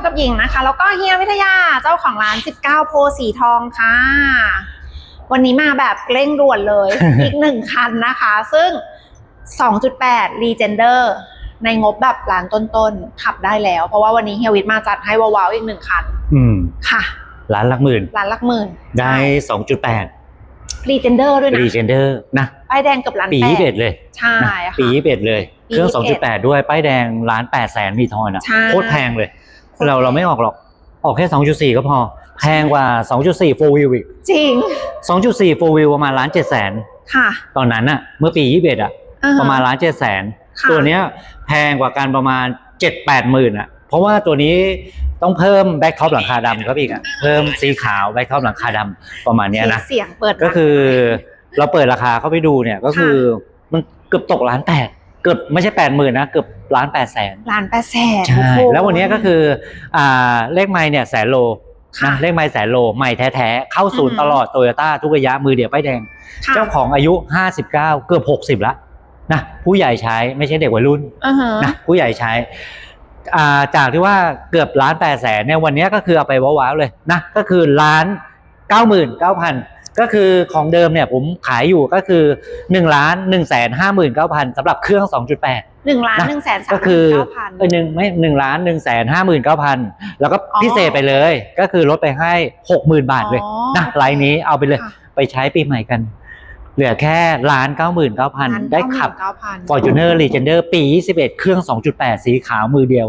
อยู่กับหญิงนะคะ แล้วก็เฮียวิทยาเจ้าของร้าน 19 โพสีทองค่ะ วันนี้มาแบบเร่งด่วนเลย อีกหนึ่งคันนะคะ ซึ่ง 2.8 Legender ในงบแบบล้านต้นๆ ขับได้แล้ว เพราะว่าวันนี้เฮียวิทมาจัดให้ว้าวๆอีกหนึ่งคัน อืม ค่ะล้านหลักหมื่นล้านหลักหมื่น ได้ 2.8 Legender ด้วยนะรีเจนเดอร์นะป้ายแดงเกือบล้านปีแปด21เลย ใช่นะค่ะปี21เลยปีเครื่อง21 2.8 ด้วย ป้ายแดงล้าน8แสนมีทอนอะใช่โคตรแพงเลยโคตร เราแพงเราไม่ออกหรอก ออกแค่ 2.4 ก็พอ แพงกว่า 2.4 4 wheel อีก จริง 2.4 4 wheel ประมาณล้าน7แสนค่ะ ตอนนั้นอะเมื่อปี 21อะอ่ฮประมาณล้าน7แสนค่ะตัวเนี้ยแพงกว่ากันประมาณ 7-8หมื่นอะเพราะว่าตัวนี้ต้องเพิ่มแบ็คท็อปหลังคาดำครับอีกอะเพิ่มสีขาวแบ็คท็อปหลังคาดำประมาณเนี้ยนะเสียงเปิดก็คือ เราเปิดราคาเข้าไปดูเนี่ยก็คือมันเกือบตกล้านแปด เกือบไม่ใช่แปดหมื่นนะเกือบล้านแปดแสนล้านแปดแสนใช่โอ้โหแล้ววันนี้ก็คืออ่าเลขไม้เนี่ยแสนโลค่ะนะเลขไม้แสนโลใหม่แท้ๆ เข้าศูนย์อือฮึตลอดโตโยต้าทุกระยะมือเดียวป้ายแดงค่ะเจ้าของอายุ 59 เกือบ 60 แล้วนะผู้ใหญ่ใช้ไม่ใช่เด็กวัยรุ่นอือฮะนะผู้ใหญ่ใช้อ่าจากที่ว่าเกือบล้านแปดแสนเนี่ยวันนี้ก็คือเอาไปว้าวๆเลยนะก็คือล้านเก้าหมื่นเก้าพัน ก็คือของเดิมเนี่ยผมขายอยู่ก็คือหนึ่งล้านหนึ่งแสนห้าหมื่นเก้าพันสำหรับเครื่องสองจุดแปดหนึ่งล้านนะหนึ่งแสนสามก็หคืมื่อนเก้าพัน เออหนึ่งไม่หนึ่งล้านหนึ่งแสนห้าหมื่นเก้าพันแล้วก็อ๋อพิเศษไปเลย ก็คือลดไปให้หกหมื่นบาทเลยอ๋อนะไลน์นี้เอาไปเลยค่ะ ไปใช้ปีใหม่กัน เหลือแค่ล้านเก้าหมื่นเก้าพันล้านได้ขับ เก้าพัน Fortuner Legender ปี 21 เครื่อง 2.8 สีขาวมือเดียว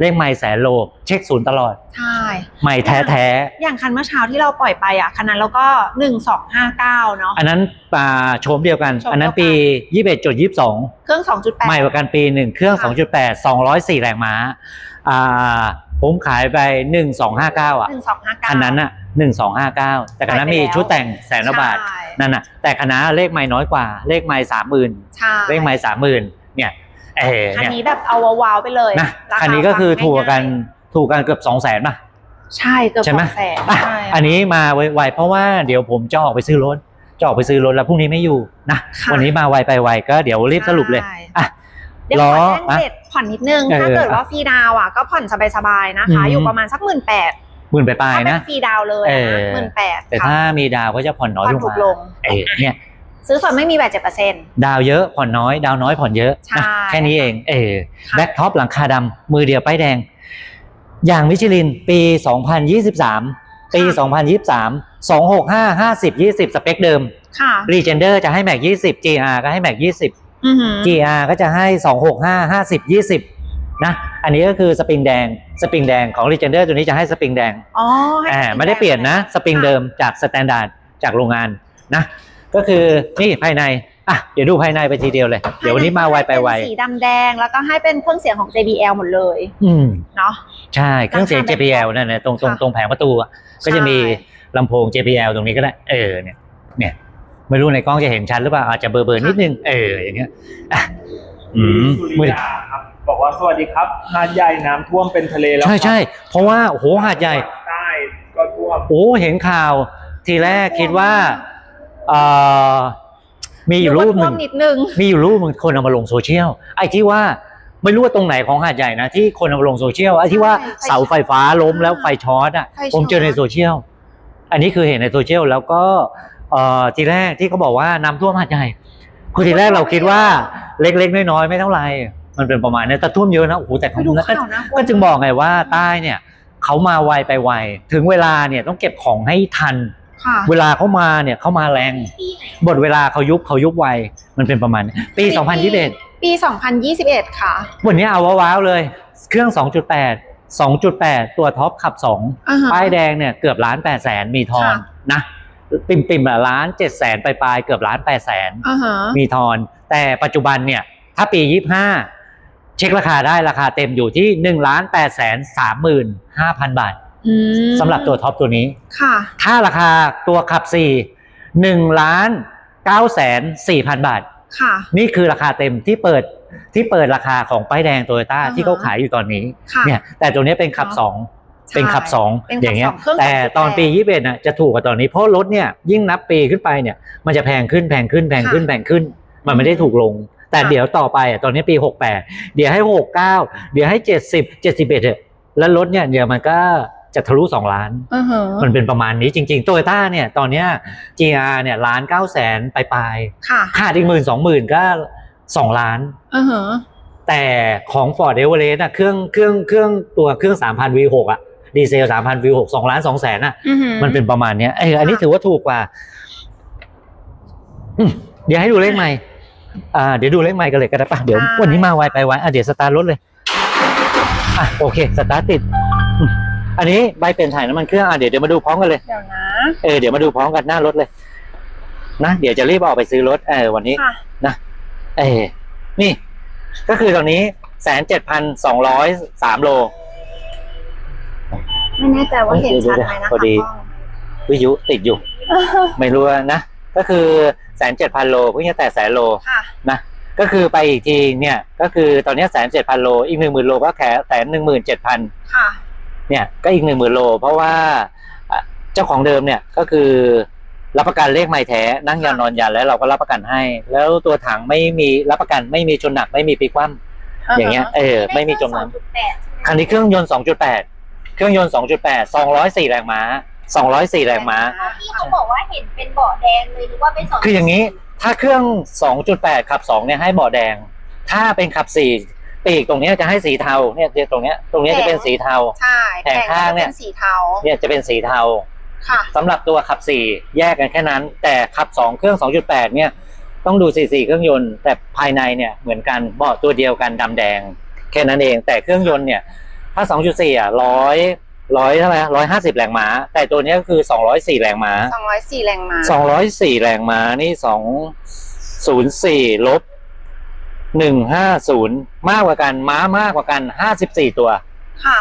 เลขไม่แสนโล เช็คศูนย์ตลอด ใช่ ไม่แท้แท้อย่างคันเมื่อเช้าที่เราปล่อยไปอะคันนั้นเราก็หนึ่งสองห้าเก้าเนาะอันนั้นปลาโฉมเดียวกันโฉมเดียวกันอันนั้นปี21.22เครื่องสองจุดแปดใหม่กว่ากันปีหนึ่งเครื่องค่ะ2.8 204แรงม้าอ่าผมขายไป1259อะหนึ่งสองห้าเก้าคันนั้นอะ1259แต่คันนั้นไปไปมีแล้วชุดแต่งแสนละบาทใช่นั่นน่ะแต่คันนั้นเลขไม่น้อยกว่าเลขไม่30,000ใช่เลขไม่30,000เนี่ย เออคันเนี่ยนี้แบบเอาว้าวๆไปเลยนะราาคันนี้ก็คือฟังถูกกว่ากันง่ายถูกกันเกือบ2 0 0 0 0 0ป่ะๆใช่เกือบใช่สไหมองแสนอะใช่อันนี้มาไวๆเพราะว่าเดี๋ยวผมจะออกไปซื้อรถจะออกไปซื้อรถแล้วพรุ่งนี้ไม่อยู่นะค่ะวันนี้มาไวไปไวก็เดี๋ยวรีบสรุปเลยใช่อะเดี๋ยวล้ขออแจ้งอะเด็ดผ่อนนิดนึงเออถ้าเกิดว่าฟรีดาวน์อะก็ผ่อนสบายๆนะคะอืมอยู่ประมาณสักหมื่นแปดหมื่นไปปลายถ้าเป็ๆนะนฟรีดาวน์เลยเอนะอหมื่นแปดแต่ถ้ามีดาวก็จะผ่อนน้อยผ่อนลงถูกมาลงเออเนี่ย ซื้อสดไม่มีแบตเจ็ดเปอร์เซ็นต์ดาวเยอะผ่อนน้อย ดาวน้อยผ่อนเยอะใช่นะแค่นี้เอง เออค่ะแบ็คท็อปหลังคาดำมือเดียวป้ายแดง อย่างมิชลินปี 2023 ปี 2023 265 50 20 สเปคเดิมค่ะรีเจนเดอร์จะให้แม็ก20 GR ก็ให้แม็ก20อือหือ GR ก็จะให้ 265 50 20 นะ อันนี้ก็คือสปริงแดง สปริงแดงของ Legender ตัวนี้จะให้สปริงแดง อ๋อให้อ่าสปริงไม่ได้เปลี่ยนนะ สปริงค่ะเดิมจากสแตนดาร์ดจากโรงงานนะ ก็คือนี่ภายในอะเดี๋ยวดูภายในไปทีเดียวเลย เดี๋ยววันนี้มาไวไปไวเป็นสีดำแดงแล้วก็ให้เป็นเครื่องเสียงของ JBL หมดเลย อืมเนาะใช่เครื่องเสียงราคาแบบ JBL นั่นนะตรงตรงค่ะตรงแผงประตูอะก็จะมีใช่ลำโพง JBL ตรงนี้ก็ได้ เออเนี่ย เนี่ยไม่รู้ในกล้องจะเห็นชัดหรือเปล่าอาจจะเบลอๆนิดนึงเอออย่างเงี้ยอะอืมสุมือริยาครับบอกว่าสวัสดีครับหาดใหญ่น้ำท่วมเป็นทะเลแล้วใช่ครับใช่เพราะว่าโอ้โหหาดใหญ่ใต้ก็ท่วมโอ้เห็นข่าว ทีแรกคิดว่าเอ่อ มีอยู่รูปหท่นึ่วงมนิดนึงมีอยู่รูปหนึ่งคนเอามาลงโซเชียลไอ้ที่ว่าไม่รู้ว่าตรงไหนของหาดใหญ่นะที่คนเอามาลงโซเชียลไอ้ที่ว่าใช่ไฟเสาไฟฟ้าล้มแล้วไฟช็อตอะไฟช็อตผมเจอในโซเชียลอันนี้คือเห็นในโซเชียลแล้วก็เอ่อทีแรกที่เขาบอกว่าน้ำท่วมหาดใหญ่คือทีแรกเราคิดว่าเล็กๆน้อยๆไม่เท่าไหร่มันเป็นประมาณนี้แต่ท่วมเยอะนะโอ้โหแต่ไปดูแล้วก็ข่าวนะก็จึงบอกไงว่าใต้เนี่ยเขามาไวไปไวถึงเวลาเนี่ยต้องเก็บของให้ทันค่ะ เวลาเขามาเนี่ยเขามาแรงหมดเวลาเขายุบเขายุบไว มันเป็นประมาณนี้ปี 2021 ปี 2021 ค่ะ วันนี้เอาว้าวๆเลย เครื่อง 2.8 2.8 ตัวท็อปขับอ่าฮะ2ป้ายแดงเนี่ยเกือบล้าน8แสนมีทอนค่ะนะปิ่มปิ่มๆละล้าน7แสนไปปลายๆเกือบล้าน8แสนอ่าฮะมีทอน แต่ปัจจุบันเนี่ย ถ้าปี25เช็คราคาได้ราคาเต็มอยู่ที่1ล้าน8แสน35,000บาท อืมสำหรับตัวท็อปตัวนี้ ค่ะ ถ้าราคาตัวขับ4 1ล้าน9แสน4,000บาท ค่ะ นี่คือราคาเต็มที่เปิดที่เปิดราคาของป้ายแดงโตโยต้าอ่าฮะที่เขาขายอยู่ตอนนี้ค่ะเนี่ยแต่ตัวนี้เป็นขับเนอะสองใช่เป็นขับสองเป็นขับอย่างเงี้ยสองเครื่องแต่2.8ตอนปียี่สิบเอ็ดน่ะจะถูกกว่าตอนนี้เพราะรถเนี่ยยิ่งนับปีขึ้นไปเนี่ยมันจะแพงขึ้นแพงขึ้นแพงขึ้นค่ะแพงขึ้น มันไม่ได้ถูกลง แต่ค่ะ เดี๋ยวต่อไปอะตอนนี้ปี68เดี๋ยวให้69เดี๋ยวให้70 71เถอะแล้วรถเนี่ยเดี๋ยวมันก็ จะทะลุสองล้านอือหือมันเป็นประมาณนี้จริงๆโตโยต้าเนี่ยตอนเนี้ย GR เนี่ยล้านเก้าแสนปลายค่ะๆขาดอีกหมื่นสองหมื่นก็สองล้านอือหือแต่ของ Ford e v e r e s t อะเครื่องเครื่องเครื่องตัวเครื่อง 3,000 V6 อะดีเซล 3,000 V6 2ล้าน2แสนอะอือหือมันเป็นประมาณเนี้ยเอออันนี้ถือว่าถูกกว่าอืมเดี๋ยวให้ดูเลขใหม่อ่าเดี๋ยวดูเลขใหม่กันเลยก็ได้ปะเดี๋ยววันนี้มาไวไปไวอะเดี๋ยวสตาร์ทรถเลยอะโอเค สตาร์ทติด อืมอันนี้ใบเป็นถ่ายน้ำมันเครื่องอะเดี๋ยวเดี๋ยวมาดูพร้อมกันเลย เดี๋ยวนะ เออเดี๋ยวมาดูพร้อมกันหน้ารถเลย นะเดี๋ยวจะรีบออกไปซื้อรถเออวันนี้ค่ะ นะเออนี่ ก็คือตรงนี้แสนเจ็ดพันสองร้อยสามโล ไม่แน่ใจว่าเห็นชัดไหมนะคะพอดี กล้องวิทยุติดอยู่ ไม่รู้นะ ก็คือแสนเจ็ดพันโลเพิ่งจะแต่แสนโล ค่ะ นะก็คือไปอีกทีเนี่ยก็คือตอนนี้แสนเจ็ดพันโลอีกหนึ่งหมื่นโลก็แค่แสนหนึ่งหมื่นเจ็ดพันค่ะ เนี่ยก็อีกหนึ่งหมื่นโล เพราะว่าอะเจ้าของเดิมเนี่ยก็คือรับประกันเลขไม่แท้นั่งยานนอนยันแล้วเราก็รับประกันให้ แล้วตัวถังไม่มีรับประกันไม่มีชนหนักไม่มีปีกคว่ำอย่างเงี้ยเออไม่มีจมน้ำคันนี้เครื่องยนต์ 2.8 เครื่องยนต์ 2.8 204 แรงม้า 204 แรงม้าที่เขาบอกว่าเห็นเป็นเบาะแดงเลยหรือว่าเป็นสองคืออย่างนี้ถ้าเครื่อง 2.8 ขับ 2 เนี่ยให้เบาะแดง ถ้าเป็นขับ 4 ปีกตรงเนี้ยจะให้สีเทาเนี่ยตรงเนี้ยตรงเนี้ยจะเป็นสีเทาใช่แผงข้างเนี่ยป็สีเทาเนี่ยจะเป็นสีเทาค่ะสำหรับตัวขับ4แยกกันแค่นั้น แต่ขับ2เครื่อง 2.8 เนี่ย ต้องดู44เครื่องยนต์แต่ภายในเนี่ยเหมือนกันเบาะตัวเดียวกันดำแดง แค่นั้นเอง แต่เครื่องยนต์เนี่ยถ้า 2.4 อะร้อยร้อยเท่าไหร่ร้อยห้าสิบแรงม้า แต่ตัวเนี้ยก็คือ204แรงม้า204แรงม้า204แรงม้านี่204ลบ 150มากกว่ากันม้ามากกว่ากัน54ตัว ค่ะ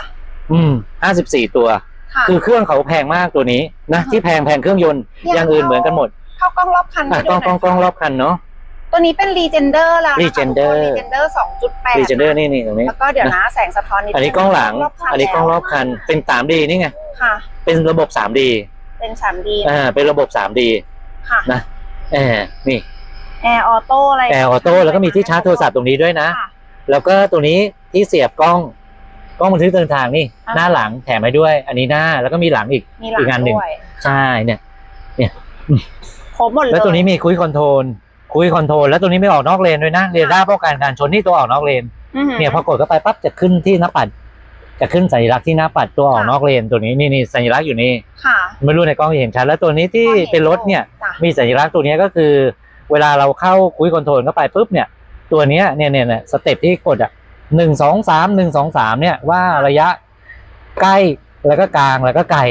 อืม54ตัว ค่ะ คือเครื่องเขาแพงมากตัวนี้นะอือฮึที่แพงแพงเครื่องยนต์อย่างอย่างอื่นเหมือนกันหมดเข้ากล้องรอบคันอะให้กล้ดูองหกล้น่องกล้องรอบคันเนาะ ตัวนี้เป็น Legender แล้วนะคะ Legender ทุกคน Legender 2.8รีเจนเดอร์นี่นี่ตรงนี้ แล้วก็เดี๋ยวนะ แสงสะท้อนนิดอันนี้กล้องหลังอันนี้กล้องรอบคันเป็น 3D นี่ไงค่ะ เป็นระบบ 3D เป็น 3D อ่าเป็นระบบ 3D ค่ะ นะเออนี่ แอร์ออโต้อะไรแอร์ออโต้แล้วก็มีที่ชาร์จโทรศัพท์ตรงนี้ด้วยนะค่ะแล้วก็ตัวนี้ที่เสียบกล้องกล้องบันทึกเดินทางนี่อ่าหน้าหลังแถมให้ด้วย อันนี้หน้าแล้วก็มีหลังอีกมีหลัอีกงานหนึ่งด้วยใช่เนี่ยครบหมดเลยแล้วตัวนี้มีคุยคอนโทรลคุยคอนโทรลแล้วตัวนี้ไม่ออกนอกเลนด้วยนะเรดาร์ป้องกันการชนนี่ตัวออกนอกเลนอื้อหือเนี่ยพอกดเข้าไปปั๊บจะขึ้นที่หน้าปัด จะขึ้นสัญลักษณ์ที่หน้าปัดตัวออกค่ะนอกเลนตัวนี้นี่นี่สัญลักษณ์อยู่นี่ค่ะไม่รู้ในกล้องเห็นชัดแล้วตัวนี้ที่ก็เห็นเป็นรถเนี่ยจ้ะมีสัญลักษณ์ตัวเนี้ยก็คือ เวลาเราเข้าคุยคอนโทรลเข้าไปปุ๊บเนี่ย ตัวเนี้ยเนี่ยเนี่ยเนี่ยสเต็ปที่กดอะหนึ่งสองสามหนึ่งสองสามเนี่ยว่าระยะใกล้แล้วก็กลางแล้วก็ไกล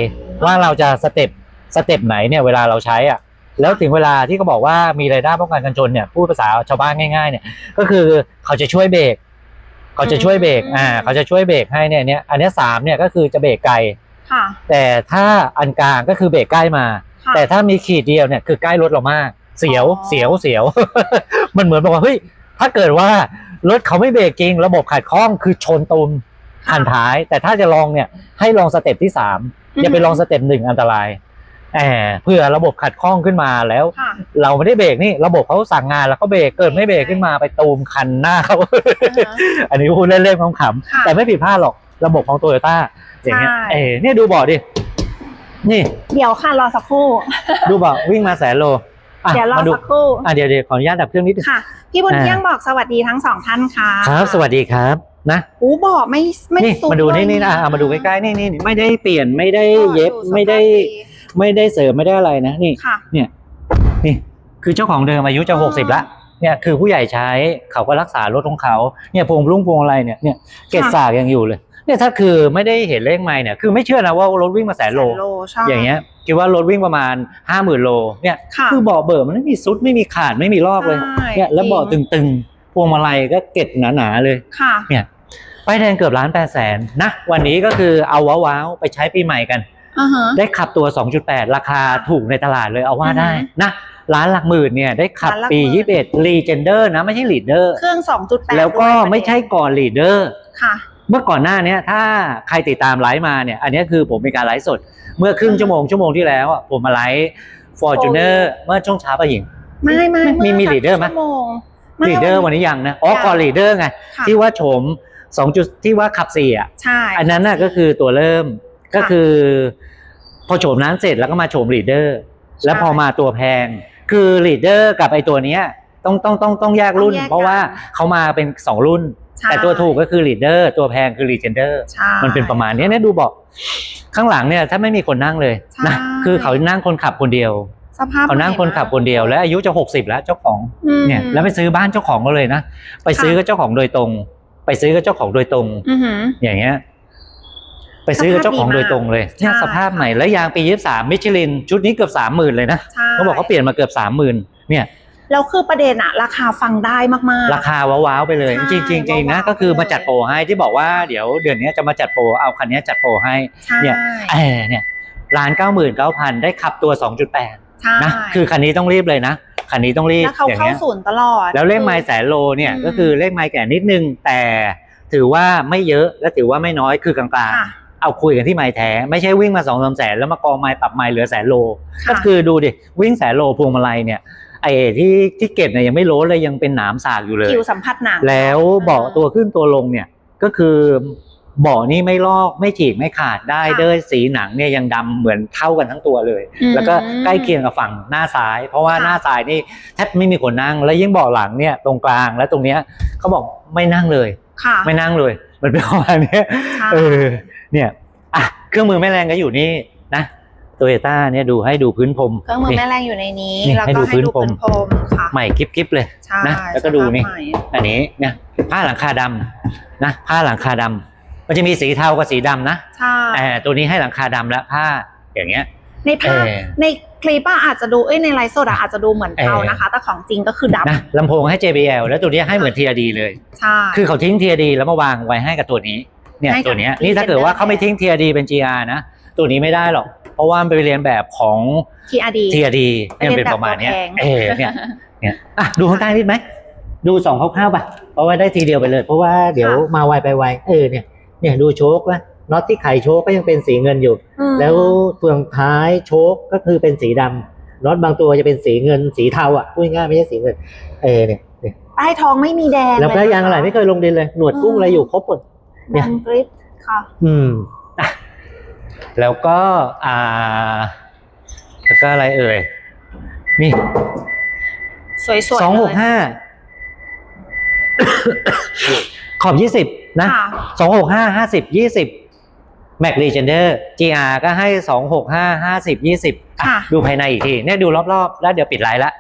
ว่าเราจะสเต็ปสเต็ปไหนเนี่ยเวลาเราใช้อะแล้วถึงเวลาที่เขาบอกว่ามีไรายได้ป้องกันกันชนเนี่ยพูดภาษาชาวบ้านง่ายๆเนี่ยก็คือเขาจะช่วยเบรกเขาจะช่วยเบรกอ่าเขาจะช่วยเบรกให้เนี่ยเนี่ยอันเนี้ยสามเนี่ยก็คือจะเบรกไกลค่ะแต่ถ้าอันกลางก็คือเบรกใกล้มาค่ะแต่ถ้ามีขีดเดียวเนี่ยคือใกล้รถเรามาก เสียวอ๋อเสียวเสียว มันเหมือนบอกว่าเฮ้ยถ้าเกิดว่ารถเขาไม่เบรกจริง ระบบขัดข้องคือชนตุมหันท้าย แต่ถ้าจะลองเนี่ยให้ลองสเต็ปที่สามอย่าไปลองสเต็ปหนึ่งอันตรายแอบเพื่อระบบขัดข้องขึ้นมาแล้วค่ะเราไม่ได้เบรกนี่ระบบเขาสั่งงานแล้วก็เบรกเกิดไม่เบรกขึ้นมาไปตูมคันหน้าเขาอันนี้พูดเล่นๆขำค่ะๆแต่ไม่ผิดพลาดหรอกระบบของโตโยต้าอย่างเงี้ยใช่เออเนี่ยดูเบาะดินี่ เดี๋ยวค่ะรอสักครู่ ดูเบาะวิ่งมาแสนโลอะ เดี๋ยวรอมาดูสักครู่อะเดี๋ยวเดี๋ยวขออนุญาตดับเครื่องนิดนึงค่ะ พี่บุญอ่าเที่ยงบอกสวัสดีทั้งสองท่านค่ะครับ สวัสดีครับนะอู้บอกไม่ไม่นี่สุดมาดูนี่เลยนี่นะอะมาดูใกล้ๆนี่นี่นี่ไม่ได้เปลี่ยนไม่ได้ก็เย็บดูสภาพไม่ได้ ไม่ได้เสริมไม่ได้อะไรนะนี่ค่ะเนี่ยนี่คือเจ้าของเดิมอายุจะอ๋อหกสิบละเนี่ยคือผู้ใหญ่ใช้เขาก็รักษารถของเขาเนี่ยพวงรุ่งพวงอะไรเนี่ยเนี่ยเกศสากยังอยู่เลย เนี่ยถ้าคือไม่ได้เห็นเลขไม้เนี่ยคือไม่เชื่อนะว่ารถวิ่งมาแสนโลแสนโล ใช่ อย่างเงี้ยคิดว่ารถวิ่งประมาณห้าหมื่นโลเนี่ยค่ะคือเบาะเบิร์มันไม่มีซุดไม่มีขาดไม่มีลอกเลยใช่เนี่ยแล้วเบาะจริง ตึงๆ พวงมาลัยก็เก็ดหนาๆเลย ค่ะ เนี่ยป้ายแดงเกือบล้านแปดแสนนะ วันนี้ก็คือเอาว้าวๆไปใช้ปีใหม่กัน อ่าฮะ ได้ขับตัว 2.8 ราคาถูกในตลาดเลยเอาว่าได้อือฮึนะร้านหลักหมื่นเนี่ยได้ขับร้านหลักปี หมื่น 21 Legender นะ ไม่ใช่ Leader เครื่องสองจุดแปดแล้วก็ไม่ใช่ก่อน Leader ค่ะ เมื่อก่อนหน้าเนี้ยถ้าใครติดตามไลฟ์มาเนี่ยอันเนี้ยคือผมมีการไลฟ์สด เมื่อครึ่งชั่วโมงชั่วโมงที่แล้วอะผมมาไลฟ์ Fortuner เมื่อช่วงเช้าปะหญิง ไม่ไม่มีมีสัก leader ไหมชั่วโงไม่ Leader วันนี้ยังนะอ๋อก่อน Leader ไงค่ะที่ว่าโฉมสองจุดที่ว่าขับสี่อะใช่อันนั้นน่ะก็คือตัวเริ่มก็คือ พอโฉมนั้นเสร็จแล้วก็มาโฉมลีดเดอร์แล้วพอมาตัวแพง คือลีดเดอร์กับไอตัวเนี้ยต้องต้องต้องต้องแยกรุ่นต้องแยกกันเพราะว่าเขามาเป็นสองรุ่นใช่ แต่ตัวถูกก็คือลีดเดอร์ตัวแพงคือลีเจนเดอร์ใช่มันเป็นประมาณเนี้ยเนี่ยดูเบอกข้างหลังเนี่ยถ้าไม่มีคนนั่งเลยนะใช่คือเขานั่งคนขับคนเดียวสภาพเขานั่งคนขับคนเดียวและอายุจะหกสิบแล้วเจ้าของอืมเนี่ยแล้วไปซื้อบ้านเจ้าของก็เลยนะไปซื้อกับเจ้าของโดยตรง ไปซื้อกับเจ้าของโดยตรงอือหืออย่างเงี้ย ไปซื้อกับเจ้าของโดยตรงเลยเนี่ยใช่สภาพใหม่และยางปียี่สามมิชลิน ชุดนี้เกือบสามหมื่นเลยนะใช่เขาบอกเขาเปลี่ยนมาเกือบสามหมื่นเนี่ย แล้วคือประเด็นอะราคาฟังได้มากๆ ราคาว้าวๆไปเลย ใช่จริงๆจริงๆนะว้าวๆก็คือไปเลยมาจัดโปรให้ที่บอกว่าเดี๋ยวเดือนนี้จะมาจัดโปรเอาคันนี้จัดโปรให้ใช่ เนี่ยเออเนี่ยล้านเก้าหมื่นเก้าพันได้ขับตัวสองจุดแปดใช่นะคือคันนี้ต้องรีบเลยนะคันนี้ต้องรีบแล้วเขาอย่างเข้าเงี้ยศูนย์ตลอด แล้วเลขคือไมล์แสนโลเนี่ยอืม ก็คือเลขไมล์แก่นิดนึงแต่ถือว่าไม่เยอะและถือว่าไม่น้อยคือกลางค่ะ ๆ เอาคุยกันที่ไมล์แท้ไม่ใช่วิ่งมาสองสามแสนแล้วมากองไมล์ปรับไมล์เหลือแสนโล ค่ะ ก็คือดูดิวิ่งแสนโลพวงมาลัยเนี่ย ไอ้ที่ที่เก็บเนี่ยยังไม่โล้นเลยยังเป็นหนามสากอยู่เลยผิวสัมผัสหนังแล้วเบาะตัวขึ้นตัวลงเนี่ยก็คือเบาะนี่ไม่ลอกไม่ฉีกไม่ขาดได้ค่ะเด้ยสีหนังเนี่ยยังดำเหมือนเท่ากันทั้งตัวเลยอืมแล้วก็ใกล้เคียงกับฝั่งหน้าซ้าย เพราะว่าค่ะหน้าซ้ายนี่แทบไม่มีคนนั่ง แล้วยิ่งเบาะหลังเนี่ยตรงกลางและตรงเนี้ยเขาบอกไม่นั่งเลยค่ะไม่นั่งเลย มันเป็นประมาณเนี้ยใช่เออเนี่ยอะเครื่องมือแม่แรงก็อยู่นี่นะ โตโยต้าเนี่ยดูให้ดูพื้นพรมเครื่องมือนี่แม่แรงอยู่ในนี้นี่แล้วให้ก็ดูให้พื้นดูพรมพื้นพรมค่ะใหม่กริบๆเลยใช่นะแล้วก็ดูนี่สภาพใหม่อันนี้เนี่ยผ้าหลังคาดำนะผ้าหลังคาดำมันจะมีสีเทากับสีดำนะใช่แต่ตัวนี้ให้หลังคาดำและผ้าอย่างเงี้ย ในภาพเออในคลิปอะอาจจะดูเอ้ยในไลฟ์สดอะอาจจะดูเหมือนเทาเออนะคะ แต่ของจริงก็คือดนะลำโพงให้ JBL แล้วตัวนี้ให้เหมือน TRD เลยำใช่คือเขาทิ้ง TRD แล้วมาวางไว้ให้กับตัวนี้เนี่ยให้กับตัวเนี้ยที่นี่ถ้าเกิดว่า Gender เขาไม่ทิ้ง TRD เป็น GR นะตัวนี้ไม่ได้หรอก เพราะว่ามันไปเรียนแบบของทีอาดี TRD เนี่ยไปเรีเป็ยนนแบบประมาณเนี้ยตัวแพงเออเนี่ยเนี่ยอะดูข้างใต้นิดไหมดูสองคร่าวๆป่ะเพราะว่าได้ทีเดียวไปเลย เพราะว่าเดี๋ยวมาไวไปไวเออเนี่ยเนี่ยดูโชคนะน็อตที่ไขโชคก็ยังเป็นสีเงินอยู่อืมแล้วเฟืองท้ายโชคก็คือเป็นสีดำน็อตบางตัวจะเป็นสีเงินสีเทาอะพูดง่ายๆไม่ใช่สีเงิน เออเนี่ยเนี่ยใต้ท้องไม่มีแดงแล้วก็เลยางอะไรไม่เคยลงดินเลย หนวดกุ้งอะไรอยู่ครบหมดเนี่เนี่ยยกริปค่ะ อืมอะ แล้วก็อ่าแล้วก็อะไรเอ่ย นี่สวยๆสองหกเลยห้าขอบยี่สิบนะค่ะสองหกห้าห้าสิบยี่สิบแม็กลีเจนเดอร์ GR ก็ให้สองหกห้าห้าสิบยี่สิบค่ะดูภายในอีกทีเนี่ยดูรอบๆ แล้วเดี๋ยวปิดไลน์ละ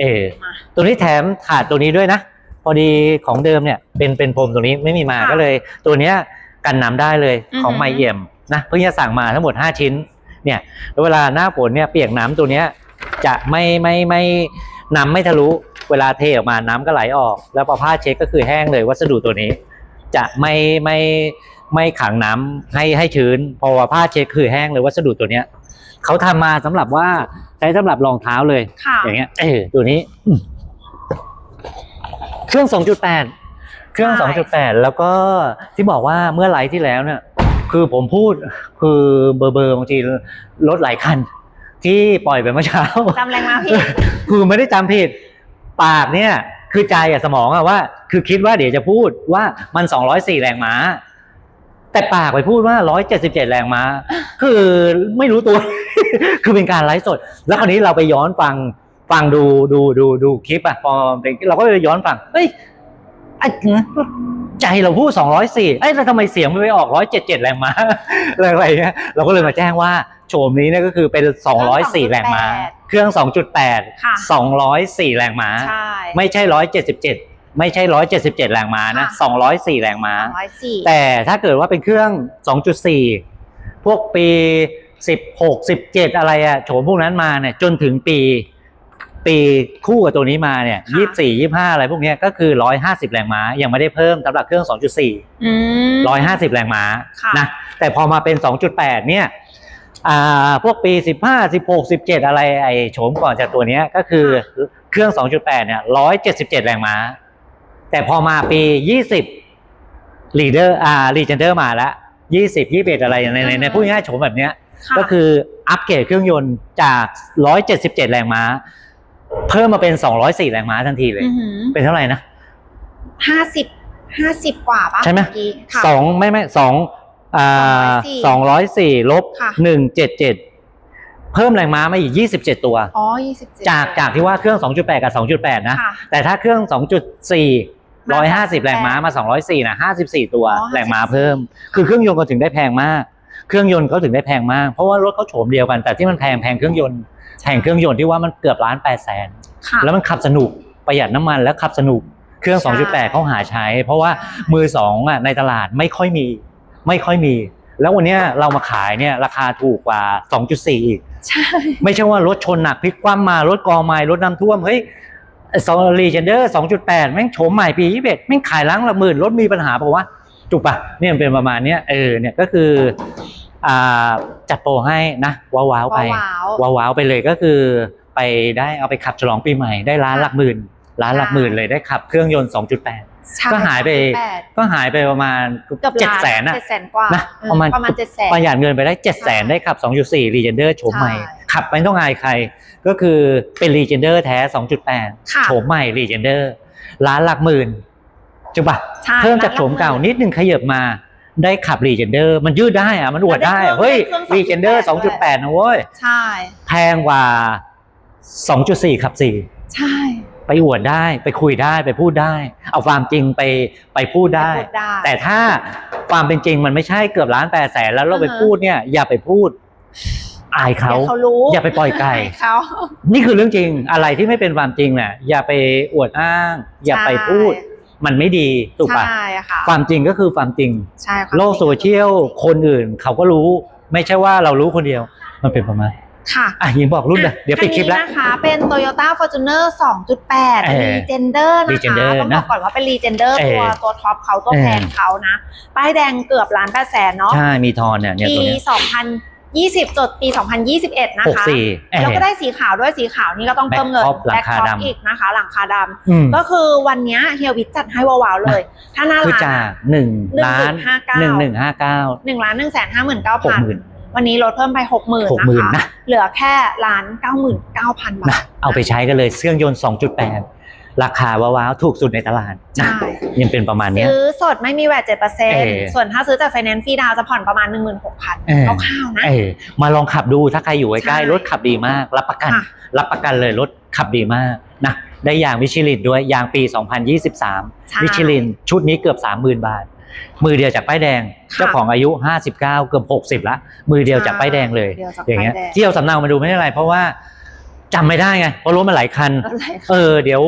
เออมาตัวนี้แถมขาดตัวนี้ด้วยนะ พอดีของเดิมเนี่ย เป็นเป็นพรมตัวนี้ไม่มีมาค่ะก็เลย ตัวเนี้ยกันน้ำได้เลยอือหือของไมเอี่ยม นะเพิ่งจะสั่งมาทั้งหมด 5 ชิ้นเนี่ยแล้วเวลาหน้าฝนเนี่ยเปียกน้ำตัวเนี้ยจะไม่ไม่ไม่น้ำไม่ทะลุเวลาเทออกมาน้ำก็ไหลออก แล้วพอผ้าเช็ดก็คือแห้งเลยวัสดุตัวนี้ จะไม่ไม่ไม่ขังน้ำให้ให้ชื้นเพอว่าผ้าเช็ดคือแห้งเลยวัสดุตัวเนี้ยเขาทำมาสำหรับว่าใช้สำหรับรองเท้าเลยค่ะอย่างเงี้ยเออตัวนี้อืมเครื่อง 2.8 เครื่องใช่2.8 แล้วก็ที่บอกว่าเมื่อไลฟ์ที่แล้วเนี่ย คือผมพูดคือเบอร์เบอร์บางทีรถหลายคัน ที่ปล่อยไปเมื่อเช้าจำแรงมาพี่คือไม่ได้จำผิด ปากเนี่ย คือใจอะสมองอะว่า คือคิดว่าเดี๋ยวจะพูดว่ามัน204แรงม้า แต่ปากไปพูดว่า177แรงม้า คือไม่รู้ตัว คือเป็นการไลฟ์สด แล้วคราวนี้เราไปย้อนฟังฟังดูดูดูดูคลิปอะพอเป็นเราก็ไปย้อนฟังเฮ้ยไอ้ ใจเราพูด204เอ้ยแล้วทำไมเสียงมันไปออก177แรงม้าอะไรอย่างเงี้ยเราก็เลยมาแจ้งว่าโฉมนี้เนี่ยก็คือเป็น204แรงม้า เครื่อง2.8ค่ะ204แรงม้าใช่ไม่ใช่177ไม่ใช่177แรงม้านะค่ะ204แรงม้าร้อยสี่แต่ถ้าเกิดว่าเป็นเครื่อง2.4พวกปี16 17อะไรอะโฉมพวกนั้นมาเนี่ยจนถึงปี ปีคู่กับตัวนี้มาเนี่ย24 25อะไรพวกเนี้ยก็คือ150แรงม้ายังไม่ได้เพิ่มสำหรับเครื่อง2.4อืม150แรงม้าค่ะนะแต่พอมาเป็น2.8เนี่ยอ่าพวกปี15 16 17อะไรไอโฉมก่อนจากตัวเนี้ยก็คือเครื่อง2.8เนี่ย177แรงม้า แต่พอมาปี20ลีเดอร์อ่าลีเจนเดอร์มาแล้ว20 21อะไรในในในพูดง่ายๆโฉมแบบเนี้ยะก็คืออัปเกรดเครื่องยนต์จาก 177 แรงม้า เพิ่มมาเป็น 204 แรงม้าทันทีเลยอหือเป็นเท่าไหร่นะ ห้าสิบห้าสิบกว่าปะใช่ไหม เอกี้ค่ะ สองไม่ไม่สองอ่าสองร้อยสี่ลบค่ะ หนึ่งเจ็ดเจ็ดเพิ่มแรงม้ามาอีกยี่สิบเจ็ดตัว อ๋อยี่สิบเจ็ดจากจากที่ว่าเครื่อง 2.8 กับ 2.8 นะ ค่ะ แต่ถ้าเครื่อง 2.4มา150 แรงม้ามา 204 นะ 54 ตัวอ๋อแรงม้าเพิ่ม คือเครื่องยนต์ก็ถึงได้แพงมาก เครื่องยนต์เขาถึงได้แพงมาก เพราะว่ารถเขาโฉมเดียวกัน แต่ที่มันแพงแพงเครื่องยนต์ แพงเครื่องยนต์ที่ว่ามันเกือบล้าน8แสนค่ะ แล้วมันขับสนุกประหยัดน้ำมันแล้วขับสนุกเครื่อง ใช่ 2.8เขาหาใช้ เพราะว่ามือสองอะในตลาดไม่ค่อยมี ไม่ค่อยมี แล้ววันเนี้ยเรามาขายเนี่ยราคาถูกกว่า 2.4 อีก ใช่ไม่ใช่ว่ารถชนหนักพลิกคว่ำมารถกองไม้รถน้ำท่วม เฮ้ยสองรีเจนเดอร์สองจุดแปดแม่งโฉมใหม่ปียี่สิบเอ็ดแม่งขายล้างละหมื่นรถมีปัญหาเปล่าวะถูกปะเนี่ยมันเป็นประมาณเนี้ยเออเนี่ยก็คืออ่า จัดโปรให้นะว้าวๆไปว้าวว้าวๆไปเลยก็คือ ไปได้เอาไปขับฉลองปีใหม่ได้ล้านหลักหมื่นล้านหลักหมื่นเลยได้ขับเครื่องยนต์ 2.8ใช่ก็หายไป2.8ก็หายไปประมาณเกือบเจ็ดล้านแสนอะเจ็ดแสนกว่านะเออประมาณประมาณเจ็ดแสนประหยัดเงินไปได้เจ็ดแสนใช่ได้ขับ 2.4 Legender โฉมใหม่ใช่ขับไม่ต้องอายใคร ก็คือเป็น Legender แท้ 2.8ค่ะโฉมใหม่ Legender ล้านหลักหมื่นจุบปะใช่เพิ่มจากโฉมเก่านิดนึงขยับมา ได้ขับ Legender มันยืดได้อะมันอวดได้อะเฮ้ยได้เครื่อง Legender 2.8นะเว้ย ใช่ แพงกว่า2.4ขับ4ใช่ ไปอวดได้ไปคุยได้ไปพูดได้ เอาความจริงไปไปพูดได้พูดได้ แต่ถ้าความเป็นจริงมันไม่ใช่เกือบล้านแปดแสนแล้วเราไปอือฮะพูดเนี่ยอย่าไปพูดอายเขาดี๋ยวเขารู้อย่าไปปล่อยไก่ายเขานี่คือเรื่องจริงอะไรที่ไม่เป็นความจริงเนี่ยอย่าไปอวดอ้าง อย่าไปพูด มันไม่ดีถูกปะใช่ค่ะความจริงก็คือความจริงใช่ค่ะโลกโซเชียลคนอื่นเขาก็รู้ไม่ใช่ว่าเรารู้คนเดียว มันเป็นประมาณค่ะอะยิงบอกรุ่นเลยเดี๋ยวปิดคลิปแล้วนนี้นะคะ เป็น Toyota Fortuner 2.8เออ Legender นะคะ Legender ต้องบนะอกก่อนว่าเป็น Legender เออตัวตัวท็อปเขาตัวเออแพงเขานะ ป้ายแดงเกือบล้านแปดแสนเนาะใช่ มีทอนเนี่ยเนี่ยปีตัวเนี้ย 2020 จดปี 2021 นะหกคะสี่เออแล้วก็ได้สีขาวด้วยสีขาวนี่ก็ต้องเพิ่มเงิน Back top หลังคา Back top ดำอีกนะคะ หลังคาดอืมำก็คือวันเนี้ยเฮียวิทย์จัดให้ว้าวๆเลย ถ้าหน้าคือร้านจากอะหนึ่ง1ล้าน159หนึ่งหนึ่งห้าเก้าหนึ่งล้านหนึ่งแสนห้าหมื่นเก้าหกพันหมื่นวันนี้ลดเพิ่มไปหกหมื่นหกหมื่นนะคะนะเหลือแค่ล้านเก้าหมื่นเก้าพันบานะทเอาไปใช้กันเลยเครื่องยนต์ 2.8 ราคาว้าวๆถูกสุดในตลาดนะใช่ ยังเป็นประมาณเนี้ย ซื้อสดไม่มีแวดเจ็ดเปอร์เซ็นเอต์อส่วนถ้าซื้อจากไฟแนนซ์ฟรีดาวน์จะผ่อนประมาณหนึ่งหมื่นหกพันเออคร่าวๆนะ เออมาลองขับดูถ้าใครอยู่ใกใช่ล้ๆรถขับดีมาก รับประกัน ค่ะ รับประกันเลยรถขับดีมากนะได้ยางวิชิลินด้วยยางปีใช่2023วิชิลินชุดนี้เกือบ 30,000 บาท มือเดียวจากป้ายแดงค่ะเจ้าของอายุ 59 เกือบ60ละมือเดียวจากป้ายแดงเลย เดีวจากอย่างเงี้ยป้แดเที่ยวสำเนามาดูไม่ได้ไร เพราะว่าจำไม่ได้ไงเพราะรถมันหลายคันรถไหลเออเดี๋ยว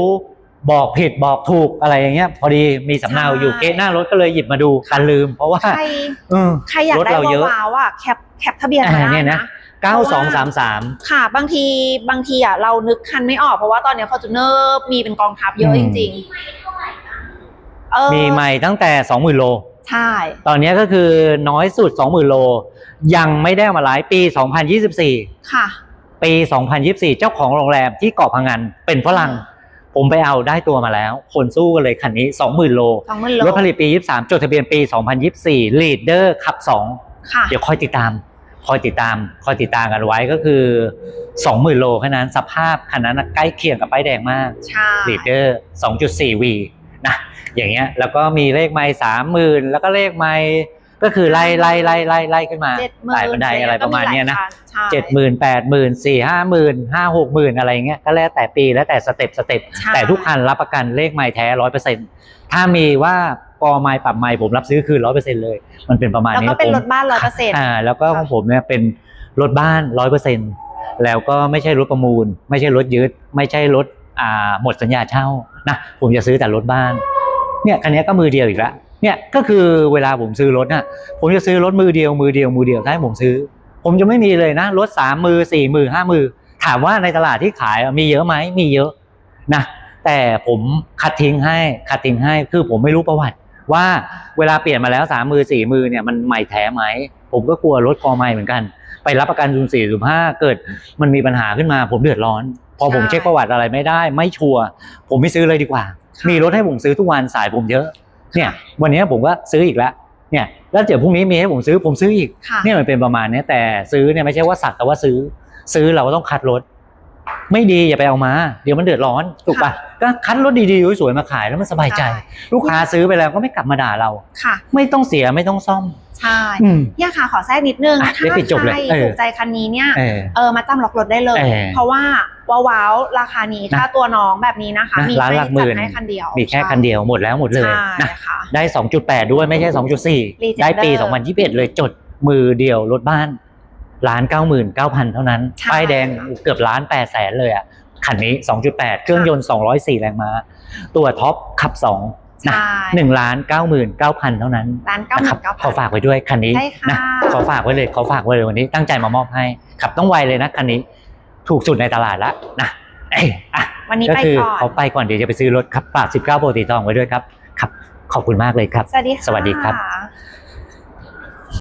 บอกผิดบอกถูกอะไรอย่างเงี้ย พอดีมีสำเนาใช่อยู่เก๊ะหน้ารถก็เลยหยิบมาดูกันลืม เพราะว่าใครเออใครอยากรถได้เราเยอะว้าวๆอะแคปแคปทะเบียนมาอ่าได้เนี่ยนะนะ9233ค่ะ บางทีบางทีอะเรานึกคันไม่ออกเพราะว่าตอนเนี้ฟอร์จูเนอร์มีเป็นกองทัพเยอะอืจมริงๆเออมีใหม่ตั้งแต่20,000โลใช่ตอนนี้ก็คือน้อยสุด20,000โล ยังไม่ได้มาหลายปี2024ค่ะ ปี2024เจ้าของโรงแรมที่เกาะพังงานเป็นฝรั่ง ผมไปเอาได้ตัวมาแล้ว คนสู้กันเลยคันนี้ 20,000 โลสองหมื่นโล รถผลิตปี 23 จดทะเบียนปี 2024 leader ขับ2ค่ะเดี๋ยวคอยติดตาม คอยติดตาม คอยติดตามกันไว้ก็คือ 20,000 โลแค่นั้นสภาพคันนั้นนะใกล้เคียงกับป้ายแดงมาก ใช่ ลีดเดอร์ 2.4V นะ อย่างเงี้ย แล้วก็มีเลขไม้สามหมื่นแล้วก็เลขไม้ ก็คือไล่ไล่ไล่ไล่ไล่ขึ้นมาเจ็ดหมื่นสายบันไดอะไรประมาณเนี้ยนะใช่ เจ็ดหมื่นแปดหมื่นสี่ห้าหมื่นห้าหกหมื่นอะไรเงี้ยก็แล้วแต่ปีแล้วแต่สเต็ปสเต็ปใช่ แต่ทุกคันรับประกันเลขไม้แท้ร้อยเปอร์เซ็นต์ถ้ามีว่าปอไม้ปรับไม้ผมรับซื้อคืนร้อยเปอร์เซ็นต์เลย มันเป็นประมาณแล้วนี้ก็เป็นผมรถบ้านร้อยเปอร์เซ็นต์ อ่าแล้วก็ของผมเนี่ยเป็นรถบ้านร้อยเปอร์เซ็นแล้วก็ไม่ใช่รถประมูล ไม่ใช่รถยึด ไม่ใช่รถอ่าหมดสัญญาเช่านะผมจะซื้อแต่รถบ้านเนี่ยคันนี้ก็มือเดียวอีกแล้ว เนี่ยก็คือเวลาผมซื้อรถน่ะผมจะซื้อรถมือเดียวมือเดียวมือเดียวถ้าให้ผมซื้อ ผมจะไม่มีเลยนะรถสามมือสี่มือห้ามือ ถามว่าในตลาดที่ขายอะมีเยอะไหมมีเยอะนะแต่ผมคัดทิ้งให้คัดทิ้งให้คือผมไม่รู้ประวัติ ว่าเวลาเปลี่ยนมาแล้วสามมือสี่มือเนี่ยมันใหม่แท้ไหมผมก็กลัวรถกอใหม่เหมือนกัน ไปรับประกันศูนย์สี่ศูนย์ห้าเกิดมันมีปัญหาขึ้นมาผมเดือดร้อน พอผมใช่เช็คประวัติอะไรไม่ได้ ไม่ชัวร์ผมไม่ซื้อเลยดีกว่า มีรถให้ผมซื้อทุกวันสายผมเยอะ เนี่ยวันนี้ผมก็ซื้ออีกแล้วเนี่ยแล้วเดี๋ยวพรุ่งนี้มีให้ผมซื้อผมซื้ออีกค่ะเนี่ยมันเป็นประมาณเนี้ยแต่ซื้อเนี่ยไม่ใช่ว่าสักแต่ว่าซื้อ ซื้อเราก็ต้องคัดรถ ไม่ดีอย่าไปเอามา เดี๋ยวมันเดือดร้อนถูกปะก็คัดรถดีๆสวยๆมาขายแล้วมันสบายใจใช่ลูกค้าซื้อไปแล้วก็ไม่กลับมาด่าเราค่ะ ไม่ต้องเสียไม่ต้องซ่อมใช่อืมเนี่ยค่ะขอแทรกนิดนึงอะถ้าเดี๋ยวปิดจบเลยใครเออถูกใจคันนี้เนี่ยเออเออมาจำล็อกรถได้เลยเออเพราะว่า ว้าวๆราคานี้นะค่าตัวน้องแบบนี้นะคะ นะมีร้านให้หลักหมื่จัดน ให้คันเดียวมีแค่คันเดียวหมดแล้วหมดเลยใช่นะค่ะ ได้ 2.8 ด้วยไม่ใช่ 2.4 Legender ได้ปี 2021 เลยจดมือเดียวรถบ้านล้าน99,000 เท่านั้น ใช่ป้ายแดงเกือบล้าน8แสนเลยอะคันนี้ 2.8 เครื่องยนต์ 204 แรงม้า ตัวท็อปขับ 2 นะใช่ 1ล้าน99,000 เท่านั้นร้านเก้าหนะคมื่รับนเก้าขอฝากไว้ด้วยคันนี้ใช่ค่ะ นะขอฝากไว้เลยขอฝากไว้เลยวันนี้ตั้งใจมามอบให้ขับต้องไวเลยนะคันนี้ ถูกสุดในตลาดแล้วนะเอ้ยอะวันนี้ก็ไปคือก่อนเขาไปก่อนเดี๋ยวจะไปซื้อรถครับฝาก 19โปรตีทองไว้ด้วยครับครับ ขอบคุณมากเลยครับ สวัสดีค่ะสวัสดีครับ